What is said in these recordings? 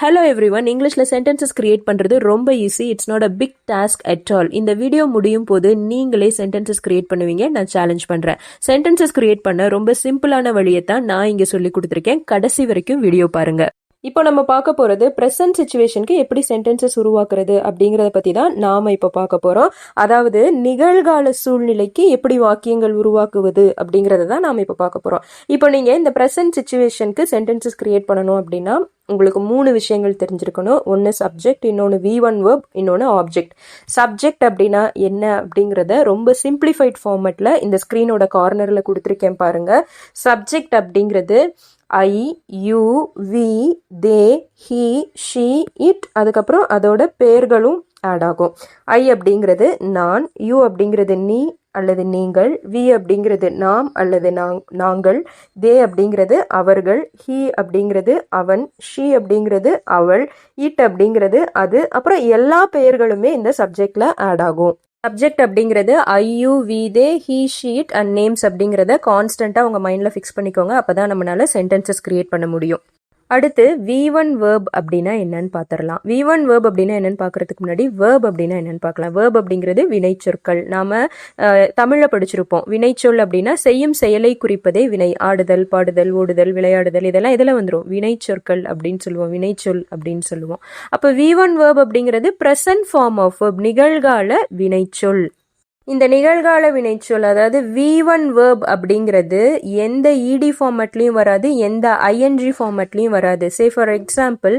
Hello everyone இங்கிலீஷில் sentences create பண்ணுறது ரொம்ப easy it's not a big task at all இந்த video முடியும் போது நீங்களே சென்டென்சஸ் கிரியேட் பண்ணுவீங்க. நான் சேலஞ்ச் பண்ணுறேன் சென்டென்சஸ் கிரியேட் பண்ண ரொம்ப சிம்பிளான வழியை தான் நான் இங்கே சொல்லி கொடுத்துருக்கேன். கடைசி வரைக்கும் வீடியோ பாருங்கள் இப்போ நம்ம பார்க்க போகிறது ப்ரெசன்ட் சுச்சுவேஷனுக்கு எப்படி சென்டென்சஸ் உருவாக்குறது அப்படிங்கிறத பற்றி தான் நாம் இப்போ பார்க்க போகிறோம் அதாவது நிகழ்கால சூழ்நிலைக்கு எப்படி வாக்கியங்கள் உருவாக்குவது அப்படிங்கிறத தான் நாம் இப்போ பார்க்க போகிறோம் இப்போ நீங்கள் இந்த ப்ரெசன்ட் சுச்சுவேஷனுக்கு சென்டென்சஸ் கிரியேட் பண்ணணும் அப்படின்னா உங்களுக்கு மூணு விஷயங்கள் தெரிஞ்சிருக்கணும். ஒன்று சப்ஜெக்ட் இன்னொன்று வி ஒன் வேர்ப் இன்னொன்று ஆப்ஜெக்ட் சப்ஜெக்ட் அப்படின்னா என்ன அப்படிங்கிறத ரொம்ப சிம்பிளிஃபைட் ஃபார்மேட்டில் இந்த ஸ்க்ரீனோட கார்னரில் கொடுத்துருக்கேன் பாருங்கள் சப்ஜெக்ட் அப்படிங்கிறது I you we they he she it. அதுக்கப்புறம் அதோட பெயர்களும் ஆட் ஆகும். ஐ அப்படிங்கிறது நான் யூ அப்படிங்கிறது நீ அல்லது நீங்கள் வி அப்படிங்கிறது நாம் அல்லது நாங்கள் தே அப்படிங்கிறது அவர்கள் ஹி அப்படிங்கிறது அவன் ஷி அப்படிங்கிறது அவள் இட் அப்படிங்கிறது அது. அப்புறம் எல்லா பெயர்களுமே இந்த சப்ஜெக்டில் ஆட் ஆகும். சப்ஜெக்ட் அப்படிங்கிறது I you we they he she it and names அப்படிங்கிறத கான்ஸ்டண்ட்டாக உங்கள் மைண்டில் ஃபிக்ஸ் பண்ணிக்கோங்க. அப்போ தான் நம்மளால் சென்டென்சஸ் க்ரியேட் பண்ண முடியும். அடுத்து வி ஒன் வேர்ப் அப்படின்னா என்னன்னு பார்த்துடலாம் வி ஒன் வேர்ப் அப்படின்னா என்னன்னு பார்க்கறதுக்கு முன்னாடி வேர்ப் அப்படின்னா என்னன்னு பார்க்கலாம் வேர்ப் அப்படிங்கிறது வினைச்சொற்கள் நாம தமிழில் படிச்சிருப்போம். வினைச்சொல் அப்படின்னா செய்யும் செயலை குறிப்பதே வினை. ஆடுதல் பாடுதல் ஓடுதல் விளையாடுதல் இதெல்லாம் இதில் வந்துடும் வினைச்சொற்கள் அப்படின்னு சொல்லுவோம். வினைச்சொல் அப்படின்னு சொல்லுவோம். அப்போ வி ஒன் வேர்ப் அப்படிங்கிறது ப்ரெசன்ட் ஃபார்ம் ஆஃப் வேர்ப் நிகழ்கால வினைச்சொல் இந்த நிகழ்கால வினைச்சொல் அதாவது வி ஒன் வேர்ப் அப்படிங்கிறது எந்த இடி ஃபார்மேட்லையும் வராது எந்த ஐஎன்ஜி ஃபார்மேட்லையும் வராது. சே ஃபார் எக்ஸாம்பிள்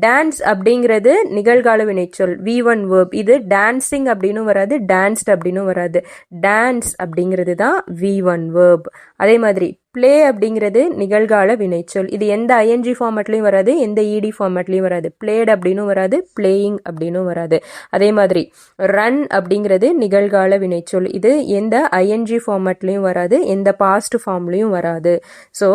டான்ஸ் அப்படிங்கிறது நிகழ்கால வினைச்சொல் வி ஒன் வேர்ப் இது டான்ஸிங் அப்படின்னும் வராது டான்ஸ்ட் அப்படின்னும் வராது. டான்ஸ் அப்படிங்கிறது தான் வி ஒன் வேர்ப் அதே மாதிரி பிளே அப்படிங்கிறது நிகழ்கால வினைச்சொல். இது எந்த ஐஎன்ஜி ஃபார்மேட்லையும் வராது எந்த இடி ஃபார்மேட்லையும் வராது. பிளேட் அப்படின்னும் வராது பிளேயிங் அப்படின்னும் வராது. அதே மாதிரி ரன் அப்படிங்கிறது நிகழ்கால வினைச்சொல். இது எந்த ஐஎன்ஜி ஃபார்மேட்லையும் வராது எந்த பாஸ்ட் ஃபார்ம்லையும் வராது. So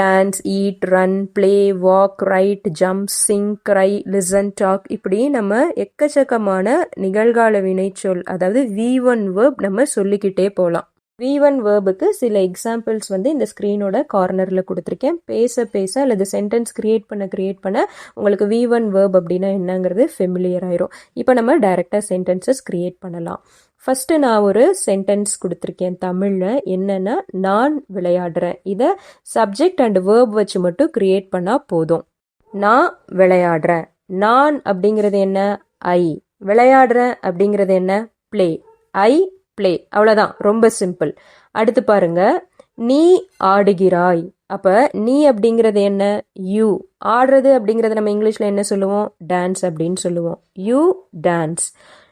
dance eat run play walk write jump sing cry listen talk இப்படி நம்ம எக்கச்சக்கமான நிகழ்கால வினைச்சொல் அதாவது வி ஒன் வேர்ப் நம்ம சொல்லிக்கிட்டே போகலாம் வி ஒன் வேர்புக்கு சில எக்ஸாம்பிள்ஸ் வந்து இந்த ஸ்க்ரீனோட கார்னரில் கொடுத்துருக்கேன். பேச பேச அல்லது சென்டென்ஸ் கிரியேட் பண்ண கிரியேட் பண்ண உங்களுக்கு வி ஒன் வேர்ப் அப்படின்னா என்னங்கிறது ஃபெமிலியர் ஆயிரும். இப்போ நம்ம டைரெக்டாக சென்டென்சஸ் கிரியேட் பண்ணலாம். ஃபஸ்ட்டு நான் ஒரு சென்டென்ஸ் கொடுத்துருக்கேன் தமிழில். என்னென்னா நான் விளையாடுறேன். இதை சப்ஜெக்ட் அண்ட் வேர்ப் வச்சு மட்டும் கிரியேட் பண்ணால் போதும். நான் விளையாடுறேன். நான் அப்படிங்கிறது என்ன? ஐ விளையாடுறேன் அப்படிங்கிறது என்ன? ப்ளே ஐ ப்ளே அவ்வளோதான் ரொம்ப சிம்பிள் அடுத்து பாருங்க. நீ ஆடுகிறாய். அப்போ நீ அப்படிங்கிறது என்ன? யூ ஆடுறது அப்படிங்கிறத நம்ம இங்கிலீஷில் என்ன சொல்லுவோம்? டான்ஸ் அப்படின்னு சொல்லுவோம். யூ டான்ஸ்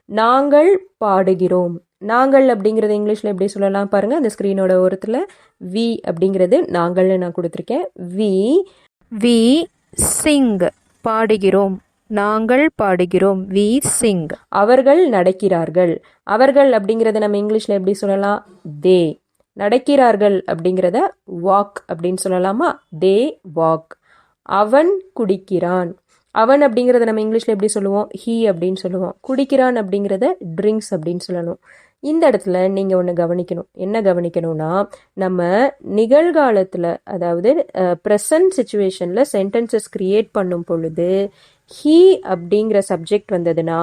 நாங்கள் பாடுகிறோம். நாங்கள் அப்படிங்கிறது இங்கிலீஷில் எப்படி சொல்லலாம் பாருங்கள் அந்த ஸ்க்ரீனோட ஓரத்தில் வி அப்படிங்கிறது நாங்கள்னு நான் கொடுத்துருக்கேன். வி வி சிங் பாடுகிறோம். நாங்கள் பாடுகிறோம் வி சிங். அவர்கள் நடக்கிறார்கள். அவர்கள் அப்படிங்கிறத நம்ம இங்கிலீஷில் எப்படி சொல்லலாம்? தே. நடக்கிறார்கள் அப்படிங்கிறத வாக் அப்படின்னு சொல்லலாமா? தே வாக் அவன் குடிக்கிறான். அவன் அப்படிங்கிறத நம்ம இங்கிலீஷில் எப்படி சொல்லுவோம்? ஹீ அப்படின்னு சொல்லுவோம். குடிக்கிறான் அப்படிங்கிறத ட்ரிங்க்ஸ் அப்படின்னு சொல்லணும். இந்த இடத்துல நீங்கள் ஒன்று கவனிக்கணும். என்ன கவனிக்கணும்னா நம்ம நிகழ்காலத்தில் அதாவது ப்ரெசன்ட் சுச்சுவேஷனில் சென்டென்சஸ் க்ரியேட் பண்ணும் பொழுது ஹீ அப்படிங்கிற சப்ஜெக்ட் வந்ததுன்னா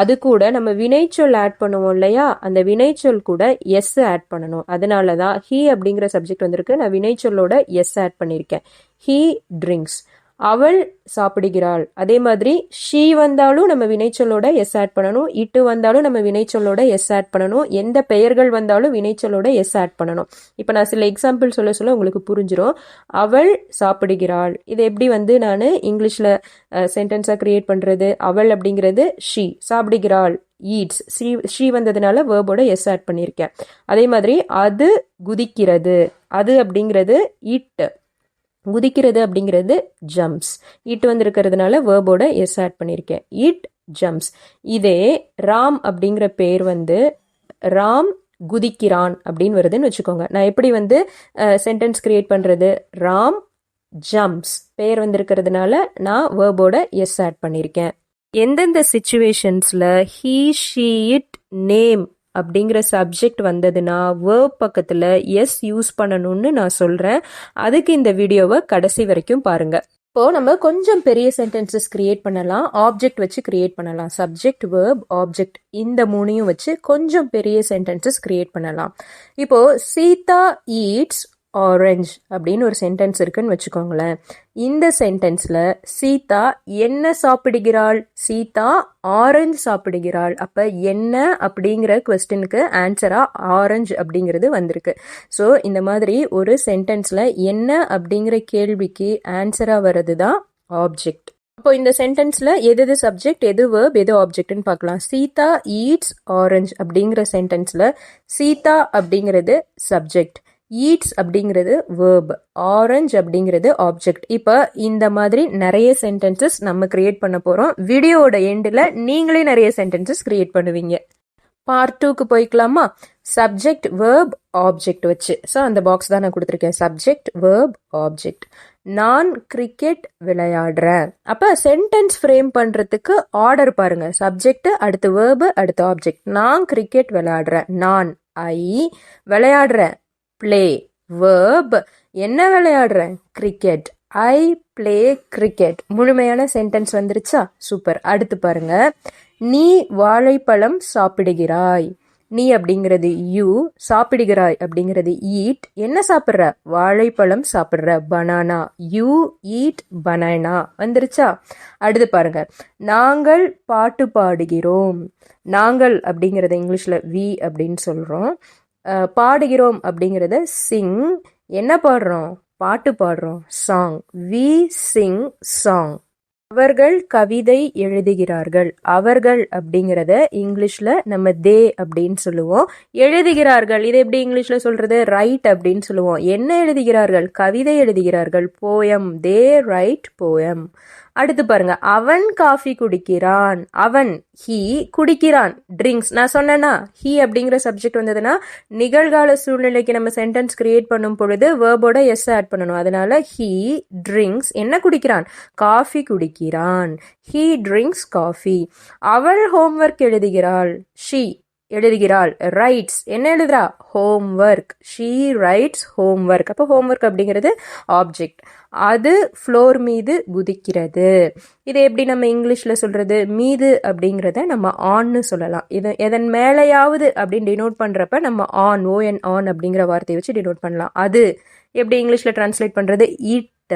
அது கூட நம்ம வினைச்சொல் ஆட் பண்ணுவோம் இல்லையா? அந்த வினைச்சொல் கூட எஸ் ஆட் பண்ணணும். அதனால தான் ஹீ அப்படிங்கிற சப்ஜெக்ட் வந்திருக்கு. நான் வினைச்சொல்லோட எஸ் ஆட் பண்ணியிருக்கேன். ஹீ ட்ரிங்க்ஸ் அவள் சாப்பிடுகிறாள். அதே மாதிரி ஷீ வந்தாலும் நம்ம வினைச்சொல்லோட எஸ் ஆட் பண்ணணும். இட்டு வந்தாலும் நம்ம வினைச்சொல்லோட எஸ் ஆட் பண்ணணும். எந்த பெயர்கள் வந்தாலும் வினைச்சொல்லோட எஸ் ஆட் பண்ணணும். இப்போ நான் சில எக்ஸாம்பிள் சொல்ல சொல்ல உங்களுக்கு புரிஞ்சிடும் அவள் சாப்பிடுகிறாள். இது எப்படி வந்து நான் இங்கிலீஷில் சென்டென்ஸாக கிரியேட் பண்ணுறது அவள் அப்படிங்கிறது ஷீ சாப்பிடுகிறாள். ஈட்ஸ் ஷீ ஷீ வந்ததுனால வேர்போட எஸ் ஆட் பண்ணியிருக்கேன். அதே மாதிரி அது குதிக்கிறது. அது அப்படிங்கிறது இட் குதிக்கிறது அப்படிங்கிறது ஜம்ப்ஸ் இட் வந்திருக்கிறதுனால வேர்போட எஸ் ஆட் பண்ணியிருக்கேன் இட் ஜம்ப்ஸ் இதே ராம் அப்படிங்கிற பேர் வந்து ராம் குதிக்கிறான் அப்படின்னு வருதுன்னு வச்சுக்கோங்க. நான் எப்படி வந்து சென்டென்ஸ் கிரியேட் பண்ணுறது ராம் ஜம்ப்ஸ் பேர் வந்திருக்கிறதுனால நான் வேர்போட எஸ் ஆட் பண்ணியிருக்கேன் எந்தெந்த சுச்சுவேஷன்ஸில் ஹீ ஷீ இட் நேம் அப்படிங்கிற சப்ஜெக்ட் வந்ததுன்னா வேர்ப் பக்கத்தில் எஸ் யூஸ் பண்ணணும்னு நான் சொல்கிறேன் அதுக்கு இந்த வீடியோவை கடைசி வரைக்கும் பாருங்கள் இப்போ நம்ம கொஞ்சம் பெரிய சென்டென்சஸ் கிரியேட் பண்ணலாம். ஆப்ஜெக்ட் வச்சு கிரியேட் பண்ணலாம். சப்ஜெக்ட் வேர்ப் ஆப்ஜெக்ட் இந்த மூணையும் வச்சு கொஞ்சம் பெரிய சென்டென்சஸ் கிரியேட் பண்ணலாம். இப்போது சீதா ஈட்ஸ் ஆரஞ்ச் அப்படின்னு ஒரு சென்டென்ஸ் இருக்குன்னு வச்சுக்கோங்களேன். இந்த சென்டென்ஸில் சீதா என்ன சாப்பிடுகிறாள்? சீதா ஆரஞ்சு சாப்பிடுகிறாள். அப்போ என்ன அப்படிங்கிற கொஸ்டினுக்கு ஆன்சராக ஆரஞ்சு அப்படிங்கிறது வந்திருக்கு. ஸோ இந்த மாதிரி ஒரு சென்டென்ஸில் என்ன அப்படிங்கிற கேள்விக்கு ஆன்சராக வர்றது தான் ஆப்ஜெக்ட் அப்போ இந்த சென்டென்ஸில் எது எது சப்ஜெக்ட் எது வேர்ப் எது ஆப்ஜெக்ட்னு பார்க்கலாம். சீதா ஈட்ஸ் ஆரஞ்ச் அப்படிங்கிற சென்டென்ஸில் சீதா அப்படிங்கிறது சப்ஜெக்ட் ஈட்ஸ் அப்படிங்கிறது வேர்ப் ஆரஞ்ச் அப்படிங்கிறது ஆப்ஜெக்ட் இப்போ இந்த மாதிரி நிறைய சென்டென்சஸ் நம்ம கிரியேட் பண்ண போகிறோம் வீடியோவோட எண்டில் நீங்களே நிறைய சென்டென்சஸ் கிரியேட் பண்ணுவீங்க. பார்ட் டூக்கு போய்க்கலாமா? சப்ஜெக்ட் வேர்ப் ஆப்ஜெக்ட் வச்சு. ஸோ அந்த பாக்ஸ் தான் நான் கொடுத்துருக்கேன். சப்ஜெக்ட் வேர்ப் ஆப்ஜெக்ட் நான் கிரிக்கெட் விளையாடுறேன். அப்போ சென்டென்ஸ் ஃப்ரேம் பண்ணுறதுக்கு ஆர்டர் பாருங்க. சப்ஜெக்ட் அடுத்து வேர்பு அடுத்து ஆப்ஜெக்ட் நான் கிரிக்கெட் விளையாடுறேன். நான் ஐ விளையாடுறேன். ப்ளே வேர்ப் என்ன விளையாடுறேன்? கிரிக்கெட் ஐ ப்ளே கிரிக்கெட் முழுமையான சென்டென்ஸ் வந்துருச்சா? சூப்பர் அடுத்து பாருங்க. நீ வாழைப்பழம் சாப்பிடுகிறாய். நீ அப்படிங்கிறது யூ சாப்பிடுகிறாய் அப்படிங்கிறது ஈட் என்ன சாப்பிட்ற? வாழைப்பழம் சாப்பிட்ற. பனானா யூ ஈட் பனானா வந்துருச்சா? அடுத்து பாருங்க. நாங்கள் பாட்டு பாடுகிறோம். நாங்கள் அப்படிங்கிறத இங்கிலீஷில் வி அப்படின்னு சொல்கிறோம் பாடுகிறோம் அப்படிங்கிறத சிங் என்ன பாடுறோம்? பாட்டு பாடுறோம். சாங் வி சிங் சாங் அவர்கள் கவிதை எழுதுகிறார்கள். அவர்கள் அப்படிங்கிறத இங்கிலீஷில் நம்ம தே அப்படின்னு சொல்லுவோம். எழுதுகிறார்கள். இதை எப்படி இங்கிலீஷில் சொல்கிறது ரைட் அப்படின்னு சொல்லுவோம். என்ன எழுதுகிறார்கள்? கவிதை எழுதுகிறார்கள். போயம் தே ரைட் போயம் அடுத்து பாருங்க. அவன் காஃபி குடிக்கிறான். அவன் ஹீ குடிக்கிறான். ட்ரிங்க்ஸ் நான் சொன்னேன்னா ஹீ அப்படிங்கிற சப்ஜெக்ட் வந்ததுன்னா நிகழ்கால சூழ்நிலைக்கு நம்ம சென்டென்ஸ் கிரியேட் பண்ணும் பொழுது வேர்போட எஸ் ஆட் பண்ணணும். அதனால ஹீ ட்ரிங்க்ஸ் என்ன குடிக்கிறான்? காஃபி குடிக்கிறான். ஹீ ட்ரிங்க்ஸ் காஃபி அவள் ஹோம்ஒர்க் எழுதுகிறாள். ஷீ எழுதுகிறாள். ரைட்ஸ் என்ன எழுதுறா? ஹோம்ஒர்க் ஷீ ரைட்ஸ் ஹோம்ஒர்க் அப்போ ஹோம்ஒர்க் அப்படிங்கிறது ஆப்ஜெக்ட் அது ஃப்ளோர் மீது குதிக்கிறது. இதை எப்படி நம்ம இங்கிலீஷில் சொல்கிறது மீது அப்படிங்கிறத நம்ம ஆன்னு சொல்லலாம். இது எதன் மேலேயாவது அப்படின்னு டினோட் பண்ணுறப்ப நம்ம ஆன் ஓஎன் ஆன் அப்படிங்கிற வார்த்தையை வச்சு டினோட் பண்ணலாம். அது எப்படி இங்கிலீஷில் டிரான்ஸ்லேட் பண்ணுறது இட்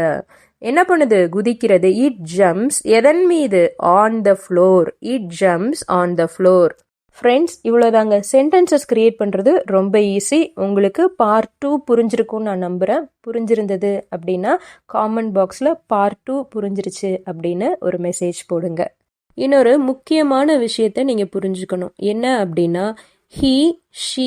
என்ன பண்ணுது? குதிக்கிறது. இட் ஜம்ப்ஸ் எதன் மீது? On the floor it jumps on the floor friends இவ்வளோதாங்க சென்டென்சஸ் க்ரியேட் பண்ணுறது ரொம்ப ஈஸி உங்களுக்கு பார்ட் டூ புரிஞ்சிருக்கும்னு நான் நம்புகிறேன் புரிஞ்சிருந்தது அப்படின்னா காமெண்ட் பாக்ஸில் பார்ட் டூ புரிஞ்சிருச்சு அப்படின்னு ஒரு மெசேஜ் போடுங்க. இன்னொரு முக்கியமான விஷயத்த நீங்கள் புரிஞ்சுக்கணும். என்ன அப்படின்னா he she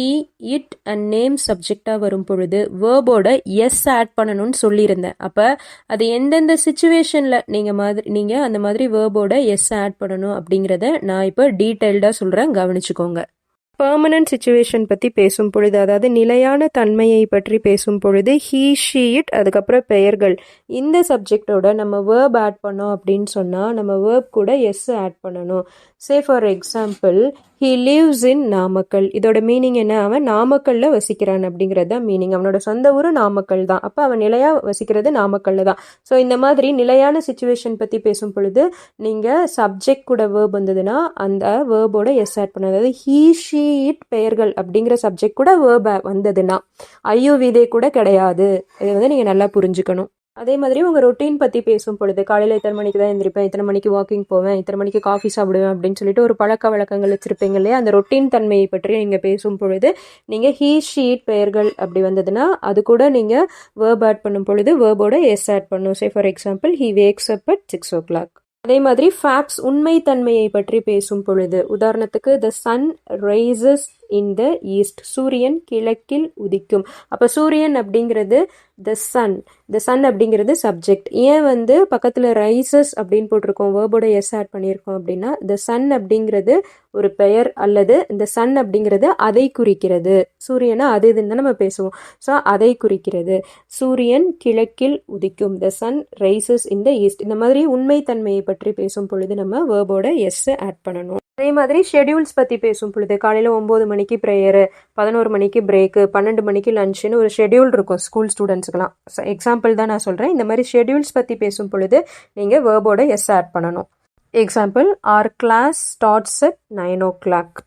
it and name சப்ஜெக்டாக வரும் பொழுது வேர்போட எஸ் ஆட் பண்ணணும்னு சொல்லியிருந்தேன். அப்போ அது எந்தெந்த சுச்சுவேஷனில் நீங்கள் மாதிரி நீங்கள் அந்த மாதிரி வேர்போட எஸ் ஆட் பண்ணணும் அப்படிங்கிறத நான் இப்போ டீட்டெயில்டாக சொல்கிறேன் கவனிச்சுக்கோங்க. பர்மனன்ட் சுச்சுவேஷன் பற்றி பேசும் பொழுது அதாவது நிலையான தன்மையை பற்றி பேசும் பொழுது ஹீ ஷீ இட் அதுக்கப்புறம் பெயர்கள். இந்த சப்ஜெக்டோட நம்ம வேர்ப் ஆட் பண்ணோம் அப்படின்னு சொன்னால் நம்ம வேர்ப் கூட எஸ் ஆட் பண்ணணும். Say for example he lives in Namakkal இதோட மீனிங் என்ன? அவன் நாமக்கல்ல வசிக்கிறான் அப்படிங்கிறது தான் மீனிங் அவனோட சொந்த ஊர் நாமக்கல் தான். அப்போ அவன் நிலையாக வசிக்கிறது நாமக்கல்ல தான். ஸோ இந்த மாதிரி நிலையான சுச்சுவேஷன் பற்றி பேசும் பொழுது நீங்கள் சப்ஜெக்ட் கூட வேர்ப் வந்ததுன்னா அந்த வேர்போட எஸ் ஆட் பண்ண. அதாவது ஹீ ஷீ இட் பெயர்கள் அப்படிங்கிற சப்ஜெக்ட் கூட வேர்ப் வந்ததுன்னா ஐயோ விதே கூட கிடையாது. இதை வந்து நீங்கள் நல்லா புரிஞ்சுக்கணும். அதே மாதிரி உங்கள் ரொட்டீன் பற்றி பேசும் பொழுது காலையில் இத்தனை மணிக்கு தான் எந்திரிப்பேன் இத்தனை மணிக்கு வாக்கிங் போவேன் இத்தனை மணிக்கு காஃபி சாப்பிடுவேன் அப்படின்னு சொல்லிட்டு ஒரு பழக்க வழக்கங்கள் வச்சுருப்பீங்க இல்லையா? அந்த ரொட்டீன் தன்மையை பற்றி நீங்கள் பேசும் பொழுது நீங்கள் ஹீ ஷீட் பெயர்கள் அப்படி வந்ததுன்னா அது கூட நீங்கள் வேர்ப் ஆட் பண்ணும் பொழுது வேர்போட எஸ் ஆட் பண்ணும். Say for example he wakes up at six o'clock அதே மாதிரி ஃபேக்ட்ஸ் உண்மைத்தன்மையை பற்றி பேசும் பொழுது உதாரணத்துக்கு the sun rises in the east சூரியன் கிழக்கில் உதிக்கும். அப்போ சூரியன் அப்படிங்கிறது த சன் த சன் அப்படிங்கிறது சப்ஜெக்ட் ஏன் வந்து பக்கத்தில் ரைசஸ் அப்படின்னு போட்டிருக்கோம் வேர்போட எஸ் ஆட் பண்ணியிருக்கோம் அப்படின்னா த சன் அப்படிங்கிறது ஒரு பெயர் அல்லது இந்த சன் அப்படிங்கிறது அதை குறிக்கிறது. சூரியனை அது இதுன்னு நம்ம பேசுவோம். ஸோ அதை குறிக்கிறது. சூரியன் கிழக்கில் உதிக்கும். The sun rises in the east இந்த மாதிரி உண்மைத்தன்மையை பற்றி பேசும் பொழுது நம்ம வேர்போட எஸ் ஆட் பண்ணணும். அதே மாதிரி ஷெடியூல்ஸ் பற்றி பேசும் பொழுது காலையில் ஒம்பது மணி மணிக்கு ப்ரேயரு பதினோரு மணிக்கு பிரேக்கு பன்னெண்டு மணிக்கு லஞ்சுன்னு ஒரு ஷெட்யூல் இருக்கும் ஸ்கூல் ஸ்டூடெண்ட்ஸுக்கெலாம் எக்ஸாம்பிள் தான் நான் சொல்கிறேன் இந்த மாதிரி ஷெட்யூல்ஸ் பற்றி பேசும் பொழுது நீங்கள் வேர்போட எஸ் ஆட் பண்ணணும். Example our class starts at nine o'clock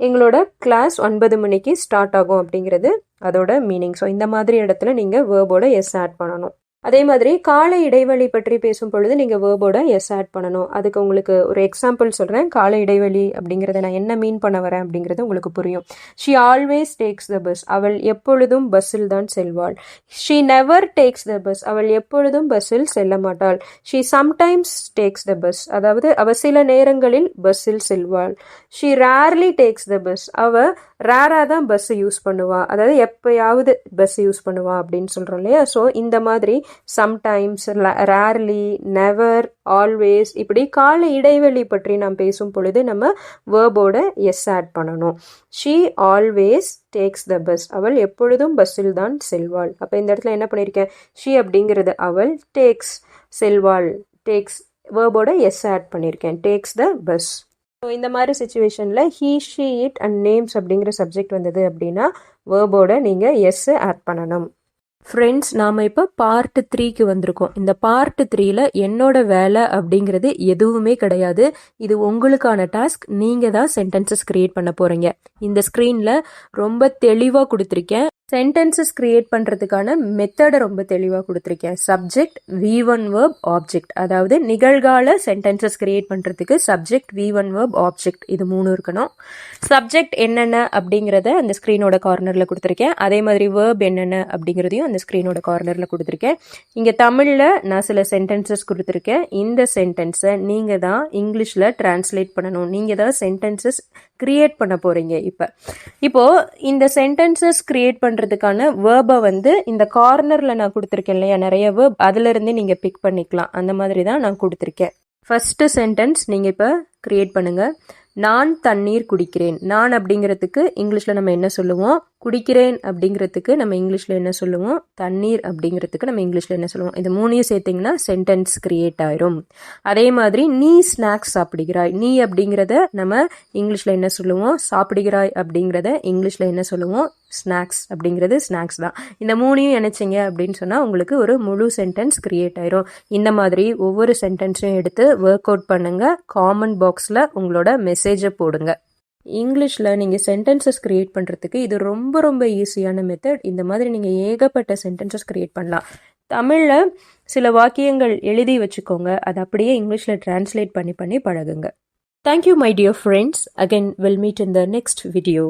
எங்களோட கிளாஸ் ஒன்பது மணிக்கு ஸ்டார்ட் ஆகும் அப்படிங்கிறது அதோட மீனிங் ஸோ இந்த மாதிரி இடத்துல நீங்கள் வேர்போட எஸ் ஆட் பண்ணணும். அதே மாதிரி கால இடைவெளி பற்றி பேசும் பொழுது நீங்கள் வேர்போட எஸ் ஆட் பண்ணணும். அதுக்கு உங்களுக்கு ஒரு எக்ஸாம்பிள் சொல்கிறேன் கால இடைவெளி அப்படிங்கிறத நான் என்ன மீன் பண்ண வரேன் அப்படிங்கிறது உங்களுக்கு புரியும். She always takes the bus அவள் எப்பொழுதும் பஸ்ஸில் தான் செல்வாள். She never takes the bus அவள் எப்பொழுதும் பஸ்ஸில் செல்ல மாட்டாள். She sometimes takes the bus அதாவது அவ சில நேரங்களில் பஸ்ஸில் செல்வாள். She rarely takes the bus அவ ரேராக தான் பஸ் யூஸ் பண்ணுவா. அதாவது எப்பயாவது பஸ் யூஸ் பண்ணுவா அப்படின்னு சொல்கிறோம் இல்லையா? ஸோ இந்த மாதிரி சம்டைம்ஸ் ரேர்லி நெவர் ஆல்வேஸ் இப்படி கால இடைவெளி பற்றி நாம் பேசும் பொழுது நம்ம வேர்போட எஸ் ஆட் பண்ணணும். She always takes the bus அவள் எப்பொழுதும் பஸ்ஸில் தான் செல்வாள். அப்போ இந்த இடத்துல என்ன பண்ணியிருக்கேன் ஷீ அப்படிங்கிறது அவள் டேக்ஸ் செல்வாள் டேக்ஸ் வேர்போட எஸ் ஆட் பண்ணியிருக்கேன் டேக்ஸ் த பஸ் ஸோ இந்த மாதிரி சுச்சுவேஷனில் he she it and names அப்படிங்கிற சப்ஜெக்ட் வந்தது அப்படின்னா வேர்போட நீங்கள் எஸ்ஸு ஆட் பண்ணணும். ஃப்ரெண்ட்ஸ் நாம் இப்போ பார்ட் த்ரீக்கு வந்திருக்கோம். இந்த பார்ட் த்ரீல என்னோட வேலை அப்படிங்கிறது எதுவுமே கிடையாது. இது உங்களுக்கான டாஸ்க் நீங்கள் தான் சென்டென்சஸ் கிரியேட் பண்ண போகிறீங்க இந்த ஸ்க்ரீனில் ரொம்ப தெளிவாக கொடுத்துருக்கேன். சென்டென்சஸ் கிரியேட் பண்ணுறதுக்கான மெத்தடை ரொம்ப தெளிவாக கொடுத்துருக்கேன். Subject V one verb object அதாவது நிகழ்கால சென்டென்சஸ் கிரியேட் பண்ணுறதுக்கு subject V one verb object இது மூணு இருக்கணும். சப்ஜெக்ட் என்னென்ன அப்படிங்கிறத அந்த ஸ்க்ரீனோட கார்னரில் கொடுத்துருக்கேன். அதே மாதிரி வேர்ப் என்னென்ன அப்படிங்கிறதையும் அந்த ஸ்க்ரீனோட கார்னரில் கொடுத்துருக்கேன். இங்கே தமிழில் நான் சில சென்டென்சஸ் கொடுத்துருக்கேன். இந்த சென்டென்ஸை நீங்கள் தான் இங்கிலீஷில் டிரான்ஸ்லேட் பண்ணணும். நீங்கள் தான் சென்டென்சஸ் கிரியேட் பண்ண போகிறீங்க இப்போ. இப்போது இந்த சென்டென்சஸ் கிரியேட் பண்ணுறதுக்கான வேர்பை வந்து இந்த கார்னரில் நான் கொடுத்துருக்கேன் இல்லையா? நிறைய வேர்ப் அதுலேருந்தே நீங்கள் பிக் பண்ணிக்கலாம். அந்த மாதிரி தான் நான் கொடுத்துருக்கேன். ஃபஸ்ட்டு சென்டென்ஸ் நீங்கள் இப்போ க்ரியேட் பண்ணுங்கள் நான் தண்ணீர் குடிக்கிறேன். நான் அப்படிங்கிறதுக்கு இங்கிலீஷில் நம்ம என்ன சொல்லுவோம்? குடிக்கிறேன் அப்படிங்கிறதுக்கு நம்ம இங்கிலீஷில் என்ன சொல்லுவோம்? தண்ணீர் அப்படிங்கிறதுக்கு நம்ம இங்கிலீஷில் என்ன சொல்லுவோம்? இது மூணையும் சேர்த்திங்கன்னா சென்டென்ஸ் க்ரியேட் ஆயிரும். அதே மாதிரி நீ ஸ்நாக்ஸ் சாப்பிடுகிறாய். நீ அப்படிங்கிறத நம்ம இங்கிலீஷில் என்ன சொல்லுவோம்? சாப்பிடுகிறாய் அப்படிங்கிறத இங்கிலீஷில் என்ன சொல்லுவோம்? ஸ்நாக்ஸ் அப்படிங்கிறது ஸ்நாக்ஸ் தான். இந்த மூணையும் நினச்சிங்க அப்படின்னு சொன்னால் உங்களுக்கு ஒரு முழு சென்டென்ஸ் க்ரியேட் ஆயிரும். இந்த மாதிரி ஒவ்வொரு சென்டென்ஸையும் எடுத்து ஒர்க் அவுட் பண்ணுங்கள் காமன் பாக்ஸில் உங்களோட மெசேஜை போடுங்க. இங்கிலீஷில் நீங்கள் சென்டென்சஸ் க்ரியேட் பண்ணுறதுக்கு இது ரொம்ப ரொம்ப ஈஸியான மெத்தட் இந்த மாதிரி நீங்கள் ஏகப்பட்ட சென்டென்சஸ் க்ரியேட் பண்ணலாம். தமிழில் சில வாக்கியங்கள் எழுதி வச்சுக்கோங்க. அதை அப்படியே இங்கிலீஷில் ட்ரான்ஸ்லேட் பண்ணி பண்ணி பழகுங்க. Thank you my dear friends again will meet in the next video